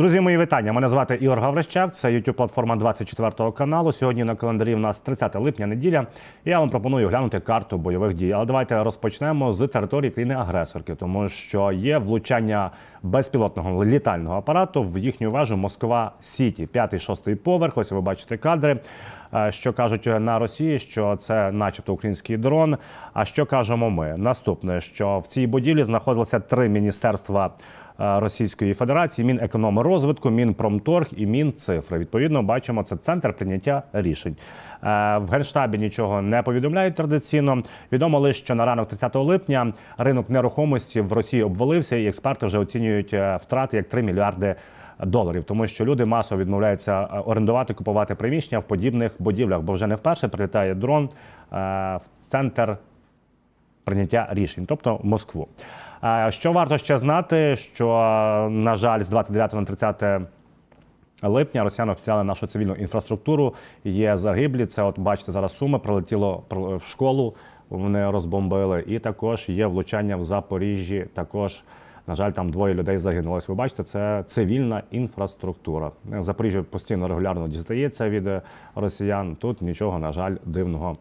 Друзі, мої вітання. Мене звати Ігор Гаврищак. Це youtube платформа 24 каналу. Сьогодні на календарі в нас 30 липня, неділя. Я вам пропоную глянути карту бойових дій. Але давайте розпочнемо з території країни-агресорки, тому що є влучання безпілотного літального апарату в їхню вежу Москва Сіті, п'ятий, шостий поверх. Ось ви бачите кадри. Е, Що кажуть на Росії, що це, начебто, український дрон. А що кажемо ми? Наступне, що в цій будівлі знаходилося три міністерства. Е, Російської Федерації, Мінекономрозвитку, Мінпромторг і Мінцифри. Відповідно, бачимо, це центр прийняття рішень. Е, В генштабі нічого не повідомляють традиційно. Відомо лише, що на ранок 30 липня ринок нерухомості в Росії обвалився, і експерти вже оцінюють е, втрати як 3 мільярди доларів, тому що люди масово відмовляються орендувати, купувати приміщення в подібних будівлях, бо вже не вперше прилітає дрон в центр прийняття рішень, тобто Москву. Що варто ще знати, що на жаль, з 29 на 30 липня росіяни обстріляли нашу цивільну інфраструктуру. Є загиблі. Це от бачите зараз суми прилетіло в школу. Вони розбомбили, і також є влучання в Запоріжжі. Також на жаль, там двоє людей загинули. Ось Ви бачите, це цивільна інфраструктура. Запоріжжя постійно регулярно дістається від росіян. Тут нічого, на жаль, дивного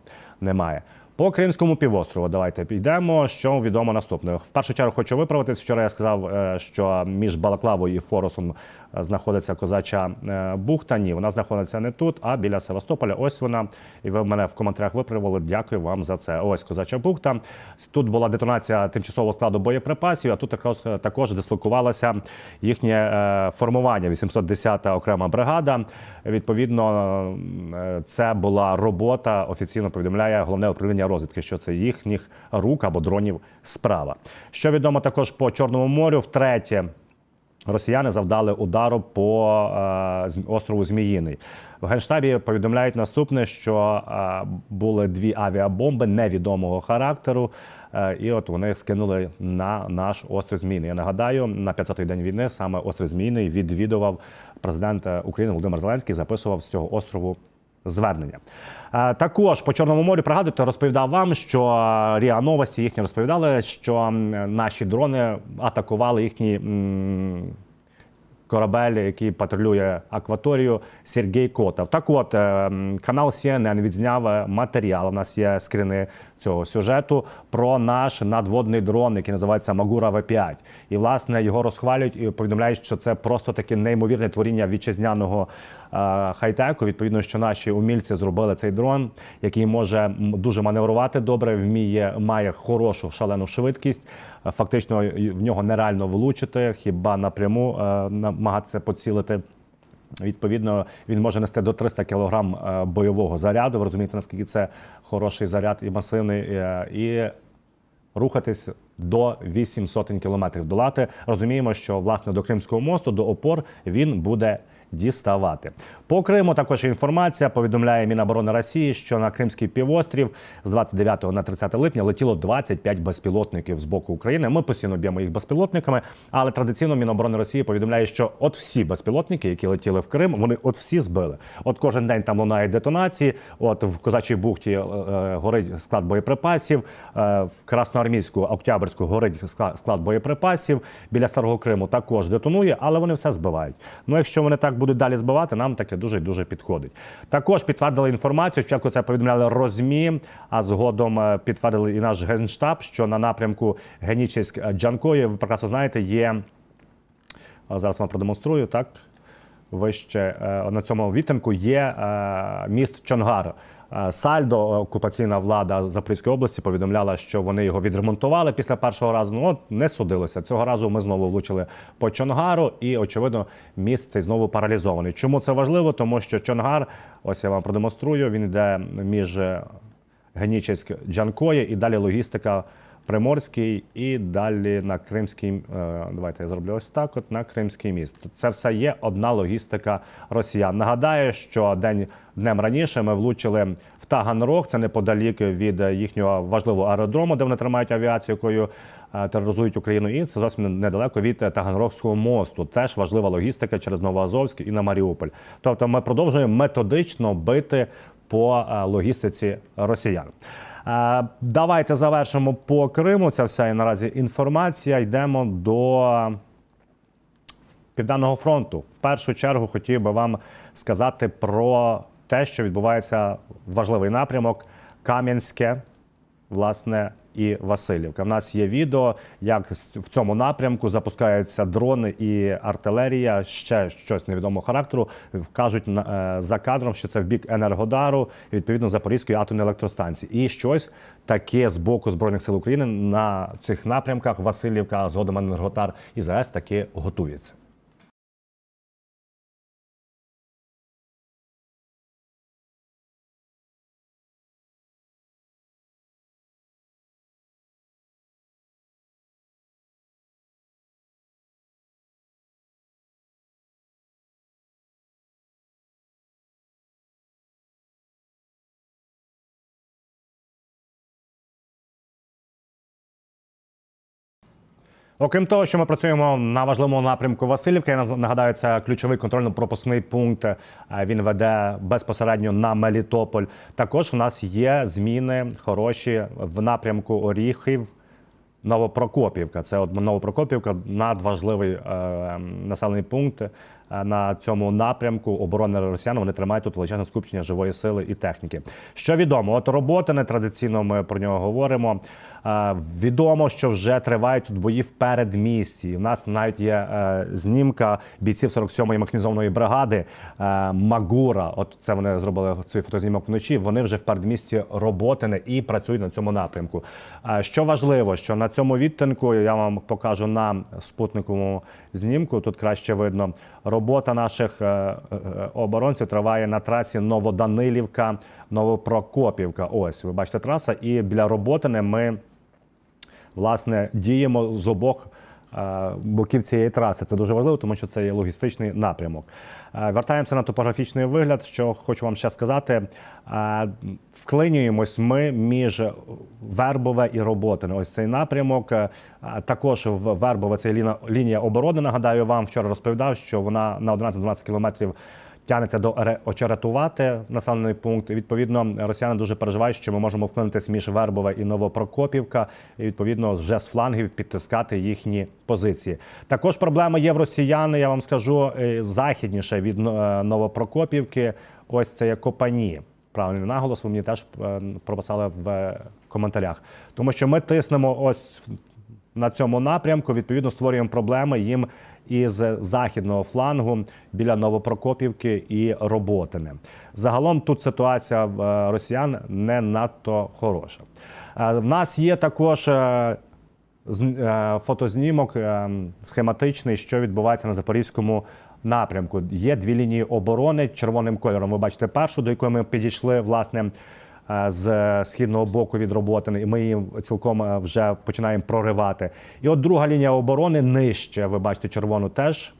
немає. По Кримському півострову давайте підемо. Що відомо наступне. В першу чергу хочу виправитись. Вчора я сказав, е, що між Балаклавою і Форосом е, знаходиться козача е, бухта. Ні, вона знаходиться не тут, а біля Севастополя. Ось вона. І ви мене в коментарях виправили. Дякую вам за це. Ось козача бухта. Тут була детонація тимчасового складу боєприпасів. А тут також також дислокувалося їхнє формування. 810-та окрема бригада. Відповідно, це була робота. Офіційно повідомляє головне управління розвідки, що це їхніх рук або дронів справа. Що відомо також по Чорному морю, втретє. Росіяни завдали удару по е, острову Зміїний. В генштабі повідомляють наступне, що е, були дві авіабомби невідомого характеру, е, і от вони скинули на наш острів Зміїний. Я нагадаю, на 500-й день війни саме острів Зміїний відвідував президент е, України Володимир Зеленський, записував з цього острову звернення. Е, Також по Чорному морю пригадуєте, розповідав вам, що е, Ріа Новості їхні розповідали, що наші дрони атакували їхні. Корабель, який патрулює акваторію, Сергій Котов. Так от, е, канал CNN відзняв матеріал. У нас є скріни цього сюжету про наш надводний дрон, який називається Магура В5. І власне його розхвалюють і повідомляють, що це просто таке неймовірне творіння вітчизняного е, хай-теку. Відповідно, що наші умільці зробили цей дрон, який може дуже маневрувати добре, вміє, має хорошу шалену швидкість. Фактично в нього нереально влучити, хіба напряму е, намагатися поцілити. Відповідно, він може нести до 300 кг бойового заряду. Ви розумієте, наскільки це хороший заряд і масивний, е, і рухатись до 8 сотень кілометрів долати. Розуміємо, що власне до Кримського мосту, до опор він буде діставати. По Криму також інформація повідомляє Міноборони Росії, що на Кримський півострів з 29 на 30 липня летіло 25 безпілотників з боку України. Ми постійно б'ємо їх безпілотниками, але традиційно Міноборони Росії повідомляє, що от всі безпілотники, які летіли в Крим, вони от всі збили. От кожен день там лунають детонації. От в Козачій бухті е, е, горить склад боєприпасів, е, в Красноармійську, Октябрьську горить склад боєприпасів. Біля Старого Криму також детонує, але вони все збивають. Ну, якщо вони так будуть далі збивати, нам таке дуже і дуже підходить. Також підтвердили інформацію. Спочатку це повідомляли Розмі, а згодом е, підтвердили і наш генштаб, що на напрямку Генічеськ Джанкої, ви прекрасно знаєте, є. Зараз вам продемонструю так. Вище е, на цьому відтинку є е, міст Чонгар. Е, Сальдо, окупаційна влада Запорізької області, повідомляла, що вони його відремонтували після першого разу. Ну от не судилося. Цього разу ми знову влучили по Чонгару, і очевидно, міст цей знову паралізований. Чому це важливо? Тому що Чонгар, ось я вам продемонструю, він йде між Генічеськ Джанкої і далі логістика Приморський і далі на Кримський. е, Давайте я зроблю ось так. От на Кримський міст. Це все є одна логістика росіян. Нагадаю, що день днем раніше ми влучили в Таганрог. Це неподалік від їхнього важливого аеродрому, де вони тримають авіацію, якою е, тероризують Україну. І це зовсім недалеко від Таганрогського мосту. Теж важлива логістика через Новоазовськ і на Маріуполь. Тобто, ми продовжуємо методично бити по е, логістиці росіян. Е, Давайте завершимо по Криму. Це вся і наразі інформація. Йдемо до Південного фронту. В першу чергу хотів би вам сказати про те, що відбувається важливий напрямок Кам'янське. Власне, і Васильівка. В нас є відео, як в цьому напрямку запускаються дрони і артилерія. Ще щось невідомого характеру. Кажуть е, за кадром, що це в бік Енергодару, відповідно Запорізької атомної електростанції. І щось таке з боку збройних сил України на цих напрямках Васильівка, згодом Енергодар і ЗАЕС таки готується. Окрім того, що ми працюємо на важливому напрямку Васильівки, я нагадаю, це ключовий контрольно-пропускний пункт. Е, Він веде безпосередньо на Мелітополь. Також в нас є зміни хороші в напрямку Оріхів. Новопрокопівка. Це Новопрокопівка надважливий е, населений пункт. Е, На цьому напрямку оборони росіян вони тримають тут величезне скупчення живої сили і техніки. Що відомо, от роботи не традиційно ми про нього говоримо. Е, відомо, що вже тривають тут бої в передмісті. У нас навіть є е, знімка бійців 47-ї механізованої бригади е, Магура. От це вони зробили цей фотознімок вночі. Вони вже в передмісті роботине і працюють на цьому напрямку. Е, що важливо, що на цьому відтинку я вам покажу на спутниковому знімку. Тут краще видно. Робота наших е, е, оборонців триває на трасі Новоданилівка, Новопрокопівка. Ось ви бачите траса, і біля роботи ми власне діємо з обох боків цієї траси. Це дуже важливо, тому що це є логістичний напрямок. Е, Вертаємося на топографічний вигляд. Що хочу вам ще сказати. Е, Вклинюємось ми між Вербове і Роботине. Ось цей напрямок. Е, Також в Вербове це лінія оборони. Нагадаю вам, вчора розповідав, що вона на 11-12 кілометрів тягнеться до ре- очеретувати населений пункт. І, відповідно, росіяни дуже переживають, що ми можемо вклинитись між Вербове і Новопрокопівка, і відповідно вже з флангів підтискати їхні позиції. Також проблема є в росіян. Я вам скажу е, західніше від е, Новопрокопівки. Ось це є Копані. Правильний наголос. Ви мені теж е, прописали в коментарях, тому що ми тиснемо ось на цьому напрямку. Відповідно, створюємо проблеми їм із західного флангу біля Новопрокопівки і Роботине. Загалом тут ситуація в е, росіян не надто хороша. Е, В нас є також е, фотознімок схематичний, що відбувається на запорізькому напрямку. Є дві лінії оборони червоним кольором. Ви бачите першу, до якої ми підійшли власне з східного боку від роботи, і ми її цілком е, вже починаємо проривати. І от друга лінія оборони нижче. Ви бачите червону теж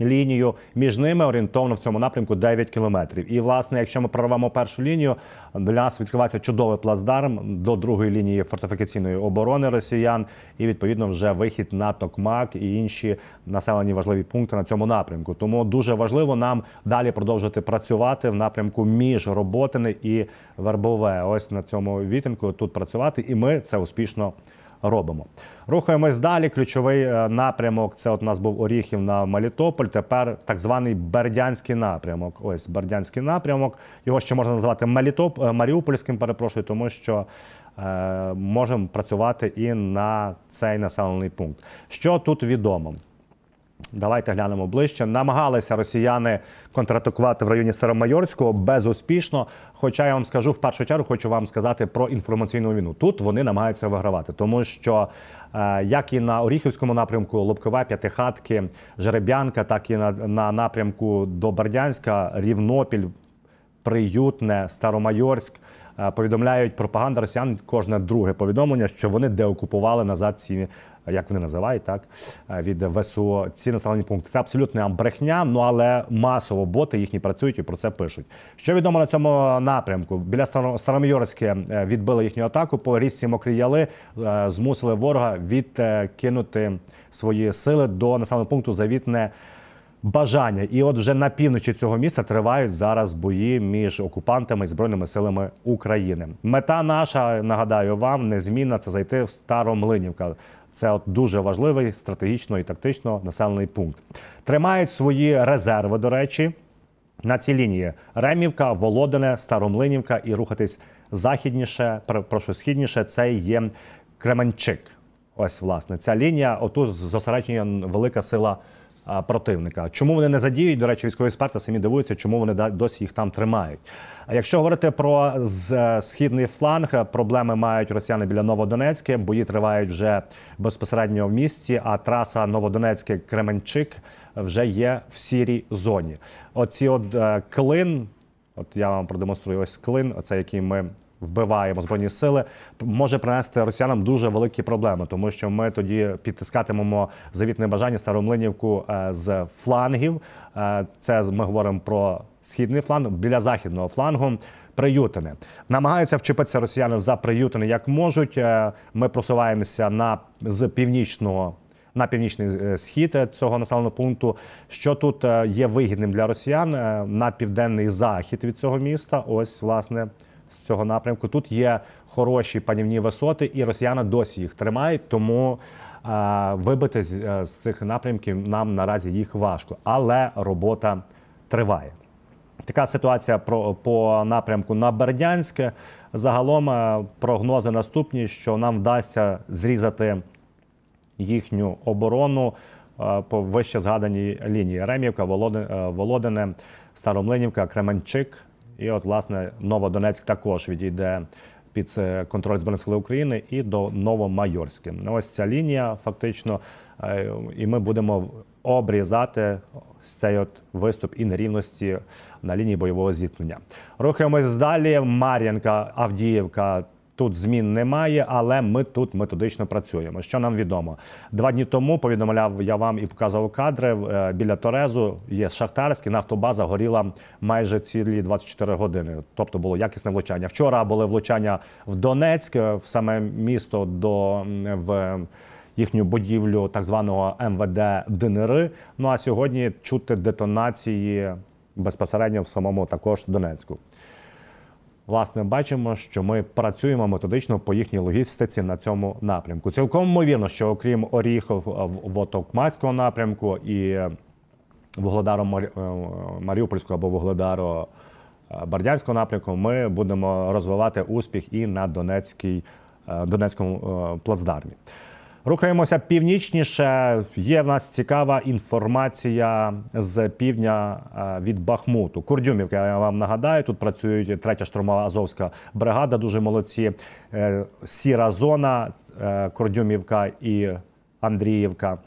лінію. Між ними орієнтовно в цьому напрямку 9 кілометрів. І, власне, якщо ми прорвемо першу лінію, для нас відкривається чудовий плацдарм до другої лінії фортифікаційної оборони росіян, і відповідно вже вихід на Токмак і інші населені важливі пункти на цьому напрямку. Тому дуже важливо нам далі продовжувати працювати в напрямку між Роботини і Вербове. Ось на цьому відтинку тут працювати, і ми це успішно робимо. Рухаємось далі. Ключовий е, напрямок це от у нас був Оріхів на Мелітополь. Тепер так званий Бердянський напрямок. Ось Бердянський напрямок. Його ще можна назвати Мелітоп... е, Маріупольським, перепрошую, тому що е, можемо працювати і на цей населений пункт. Що тут відомо? Давайте глянемо ближче. Намагалися росіяни контратакувати в районі Старомайорського безуспішно. Хоча я вам скажу в першу чергу, хочу вам сказати про інформаційну війну. Тут вони намагаються вигравати, тому що е, як і на Оріхівському напрямку, Лобкове, П'ятихатки, Жереб'янка, так і на, на напрямку до Бердянська, Рівнопіль, Приютне, Старомайорськ. е, Повідомляють пропаганда росіян кожне друге повідомлення, що вони деокупували назад ці, як вони називають, так е, від ВСУ ці населені пункти. Це абсолютна брехня, ну але масово боти їхні працюють і про це пишуть. Що відомо на цьому напрямку? Біля Старо- Старомайорське е, відбили їхню атаку по річці Мокрі Яли, е, змусили ворога відкинути свої сили до населеного пункту Завітне бажання. І от вже на півночі цього міста тривають зараз бої між окупантами і збройними силами України. Мета наша, нагадаю вам, незмінна це зайти в Старомлинівка. Це от дуже важливий стратегічно і тактично населений пункт. Тримають свої резерви, до речі, на цій лінії Ремівка, Володине, Старомлинівка і рухатись західніше, прошу східніше. Це є Кременчик. Ось власне ця лінія. Отут зосередження велика сила противника. Чому вони не задіють? До речі, військові експерти самі дивуються, чому вони досі їх там тримають. А якщо говорити про е, східний фланг, проблеми мають росіяни біля Новодонецьке. Бої тривають вже безпосередньо в місті. А траса Новодонецьке Кременчик вже є в сірій зоні. Оці от е, клин, от я вам продемонструю ось клин, оце який ми вбиваємо збройні сили, може принести росіянам дуже великі проблеми, тому що ми тоді підтискатимемо завітне бажання Старомлинівку е, з флангів. Е, Це ми говоримо про східний фланг біля західного флангу. Приютине намагаються вчепитися росіяни за приютини як можуть. Е, Ми просуваємося на з північного на північний схід цього населеного пункту. Що тут є вигідним для росіян на південний захід від цього міста. Ось власне цього напрямку. Тут є хороші панівні висоти, і росіяни досі їх тримають. Тому вибити з, е, з цих напрямків нам наразі їх важко, але робота триває. Така ситуація по напрямку на Бердянське. Загалом е, прогнози наступні, що нам вдасться зрізати їхню оборону е, по вище згаданій лінії: Ремівка, Володи- Володине, Старомлинівка, Кременчик. І от, власне, Новодонецьк також відійде під е, контроль Збройних сил України і до Новомайорське. Ось ця лінія фактично, е, і ми будемо обрізати цей от виступ і нерівності на лінії бойового зіткнення. Рухаємось далі. Мар'янка, Авдіївка. Тут змін немає, але ми тут методично працюємо. Що нам відомо? Два дні тому повідомляв я вам і показував кадри е, біля Торезу. Є Шахтарський, нафтобаза горіла майже цілі 24 години. Тобто було якісне влучання. Вчора були влучання в Донецьк, е, в саме місто до в їхню будівлю так званого МВД ДНР. Ну а сьогодні чути детонації безпосередньо в самому також Донецьку. Власне, бачимо, що ми працюємо методично по їхній логістиці на цьому напрямку. Цілком ймовірно, що окрім Оріхов Вотокмацького напрямку і Вугледару е, Маріупольського або Вугледару е, Бердянського напрямку, ми будемо розвивати успіх і на Донецькій, е, Донецькому е, плацдармі. Рухаємося північніше. Є в нас цікава інформація з півдня е, від Бахмуту. Курдюмівка, я вам нагадаю, тут працюють третя штурмова Азовська бригада. Дуже молодці. Е, Сіра зона, е, Курдюмівка і Андріївка.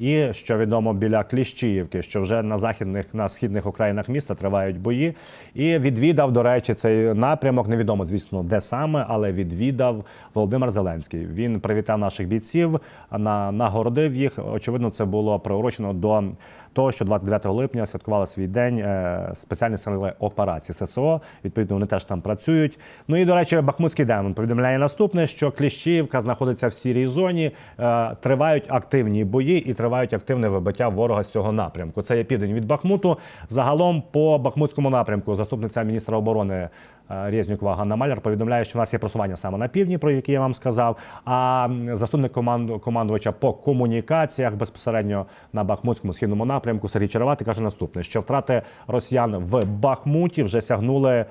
І що відомо біля Кліщіївки, що вже на західних на східних окраїнах міста тривають бої. І відвідав, до речі, цей напрямок. Невідомо, звісно, де саме, але відвідав Володимир Зеленський. Він привітав наших бійців, на нагородив їх. Очевидно, це було приурочено до того, що 29 липня святкували свій день е, спеціальні сили операції ССО. Відповідно, вони теж там працюють. Ну і до речі, Бахмутський демон повідомляє наступне, що Кліщіївка знаходиться в сірій зоні. е, Тривають активні бої і тривають активне вибиття ворога з цього напрямку. Це є південь від Бахмуту. Загалом по Бахмутському напрямку заступниця міністра оборони е, Резнікова Ганна Маляр повідомляє, що в нас є просування саме на півдні, про які я вам сказав. А заступник команду командувача по комунікаціях безпосередньо на Бахмутському східному напрямку Сергій Черевати каже наступне: що втрати росіян в Бахмуті вже сягнули.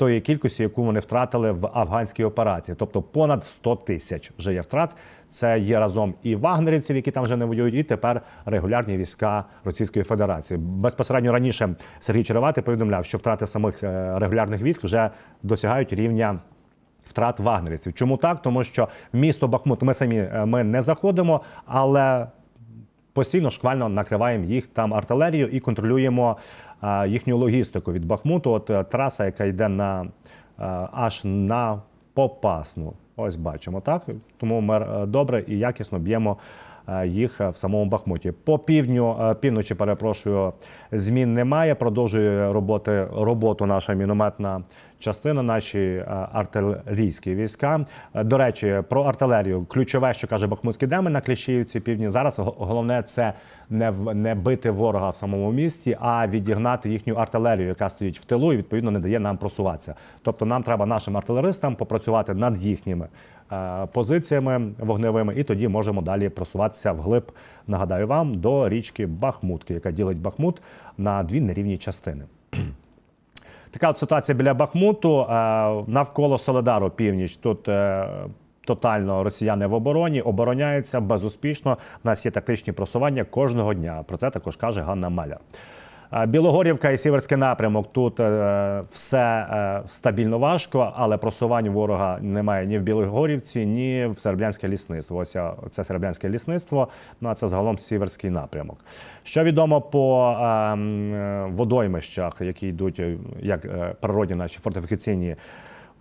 Тої кількості, яку вони втратили в афганській операції, тобто понад 100 тисяч вже є втрат. Це є разом і вагнерівців, які там вже не воюють, і тепер регулярні війська Російської Федерації. Безпосередньо раніше Сергій Черевати повідомляв, що втрати самих е, регулярних військ вже досягають рівня. Втрат вагнерівців. Чому так? Тому що місто Бахмут ми самі е, ми не заходимо, але постійно шквально накриваємо їх там артилерією і контролюємо їхню логістику від Бахмуту. От е, траса, яка йде на аж на Попасну. Ось бачимо так. Тому ми е, добре і якісно б'ємо е, їх в самому Бахмуті. По півдню, е, півночі, перепрошую, змін немає. Продовжує роботи, роботу наша мінометна частини, наші е, артилерійські війська. Е, До речі, про артилерію. Ключове, що каже Бахмутський демон на Кліщіївці півдні. Зараз головне це не не бити ворога в самому місті, а відігнати їхню артилерію, яка стоїть в тилу і відповідно не дає нам просуватися. Тобто, нам треба нашим артилеристам попрацювати над їхніми е, позиціями вогневими, і тоді можемо далі просуватися вглиб. Нагадаю вам до річки Бахмутки, яка ділить Бахмут на дві нерівні частини. Така от ситуація біля Бахмуту. Е, Навколо Соледару, північ. Тут е, тотально росіяни в обороні, обороняються безуспішно. У нас є тактичні просування кожного дня. Про це також каже Ганна Маля. Білогорівка і Сіверський напрямок. Тут е, все е, стабільно важко, але просувань ворога немає ні в Білогорівці, ні в Серблянське лісництво. Ось е, це Серебрянське лісництво. Ну а це загалом Сіверський напрямок. Що відомо по водоймищах, які йдуть як природні наші фортифікаційні.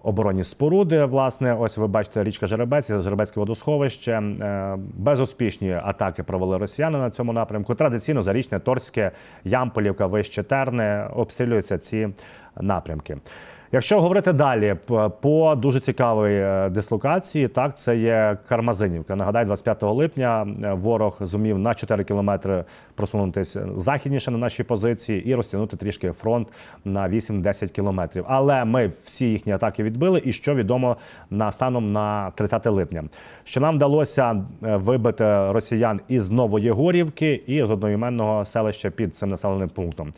Оборонні споруди, власне, ось ви бачите річка Жеребець, Жеребецьке водосховище. Е, Безуспішні атаки провели росіяни на цьому напрямку. Традиційно зарічне, Торське, Ямполівка, Вище Терне обстрілюються ці напрямки. Якщо говорити далі по дуже цікавій е, дислокації, так це є Кармазинівка. Нагадаю, 25 липня е, ворог зумів на 4 кілометри просунутися західніше на наші позиції і розтягнути трішки фронт на 8-10 кілометрів. Але ми всі їхні атаки відбили. І що відомо на станом на 30 липня, що нам вдалося е, вибити росіян із Новоєгорівки і з одноіменного селища під цим населеним пунктом.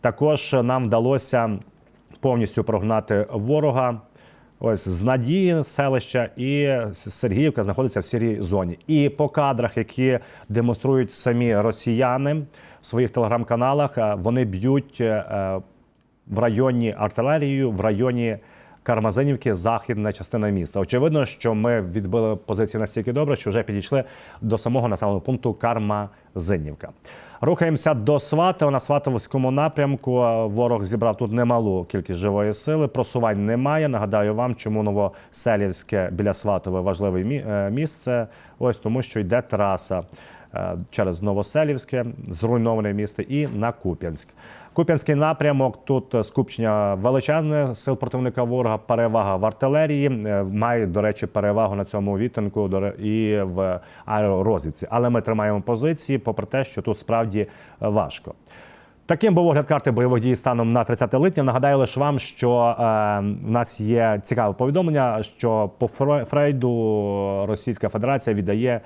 Також нам вдалося повністю прогнати ворога. Ось з надії селища і Сергіївка знаходиться в сірій зоні. І по кадрах, які демонструють самі росіяни в своїх телеграм-каналах, е, вони б'ють е, в районі артилерію, в районі Кармазинівки, західна частина міста. Очевидно, що ми відбили позиції настільки добре, що вже підійшли до самого населеного пункту Кармазинівка. Рухаємося до Сватова. На Сватовському напрямку ворог зібрав тут немалу кількість живої сили. Просувань немає. Нагадаю вам, чому Новоселівське біля Сватове важливе е, місце. Ось тому, що йде траса через Новоселівське, зруйноване місто, і на Куп'янськ. Куп'янський напрямок тут е, скупчення величезне сил противника ворога, перевага в артилерії. е, Має, до речі, перевагу на цьому відтинку до і в аеророзвідці. Але ми тримаємо позиції, попри те, що тут справді е, важко. Таким був огляд карти бойових дій станом на 30 липня. Нагадаю лише вам, що е, в нас є цікаве повідомлення, що по Фре- Фрейду Російська Федерація віддає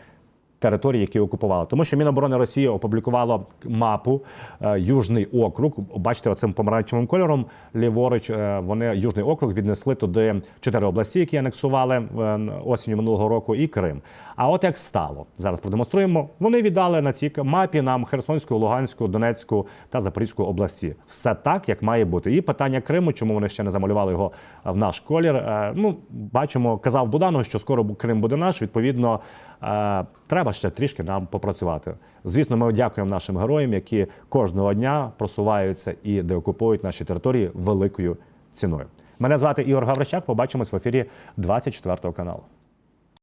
території, які окупували. Тому що Міноборони Росії опублікувало мапу е, Южний округ. Бачите, оцим помаранчевим кольором ліворуч е, вони Южний округ віднесли туди чотири області, які анексували е, осінню минулого року, і Крим. А от як стало зараз продемонструємо. Вони віддали на цій мапі нам Херсонську, Луганську, Донецьку та Запорізьку області. Все так, як має бути. І питання Криму, чому вони ще не замалювали його в наш колір. Ну, бачимо, казав Буданов, що скоро Крим буде наш. Відповідно, треба ще трішки нам попрацювати. Звісно, ми дякуємо нашим героям, які кожного дня просуваються і деокупують наші території великою ціною. Мене звати Ігор Гаврищак. Побачимось в ефірі 24 каналу.